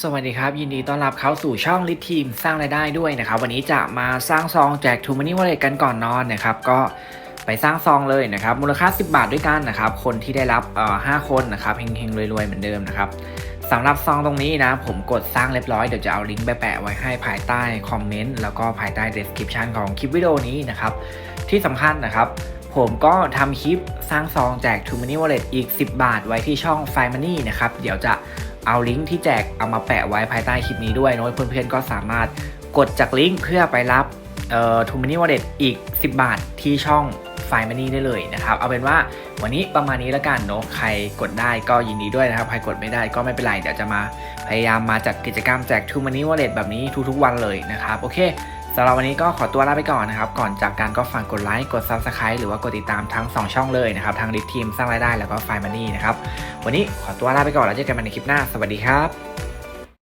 สวัสดีครับ ยินดีต้อนรับเข้าสู่ช่องลิททีมสร้างรายได้ด้วยนะครับ วันนี้จะมาสร้างซองแจกทูมานี่วอลเล็ตกันก่อนนอนนะครับ ก็ไปสร้างซองเลยนะครับ มูลค่า 10 บาทด้วยกันนะครับ คนที่ได้รับเอ่อ5คนนะครับเฮงๆรวยๆเหมือนเดิมนะครับสำหรับซองตรงนี้นะ ผมกดสร้างเรียบร้อย เดี๋ยวจะเอาลิงก์ไปแปะไว้ให้ภายใต้คอมเมนต์แล้วก็ภายใต้ description ของคลิปวิดีโอนี้นะครับที่สำคัญนะครับผมก็ทำคลิปสร้างซองแจก t ูม Money Wallet อีก 10 บาทไว้ที่ช่อง f i Money นะครับ เดี๋ยวจะ เอาลิงก์ที่แจกเอามาแปะไว้ภายใต้คลิปนี้ด้วยเนอะเพื่อนๆก็สามารถกดจากลิงก์เพื่อไปรับเอ่อ t ูม Money Wallet อีก 10 บาทที่ช่อง f i Money ได้เลยนะครับ เอาเป็นว่าวันนี้ประมาณนี้แล้วกันเนอะใครกดได้ก็ยินดีด้วยนะครับ ใครกดไม่ได้ก็ไม่เป็นไร เดี๋ยวจะมาพยายามมาจัดกิจกรรมแจก t ูม Money Wallet แบบนี้ทุกๆวันเลยนะครับ โอเค สำหรับวันนี้ก็ขอตัวลาไปก่อนนะครับ ก่อนจากการก็ฝากกดไลค์กด Subscribe หรือว่ากดติดตามทั้ง 2 ช่องเลยนะครับทางดิทีมสร้างรายได้แล้วก็ไฟมันนี่นะครับวันนี้ขอตัวลาไปก่อนแล้วเจอกันใหม่ในคลิปหน้าสวัสดีครับ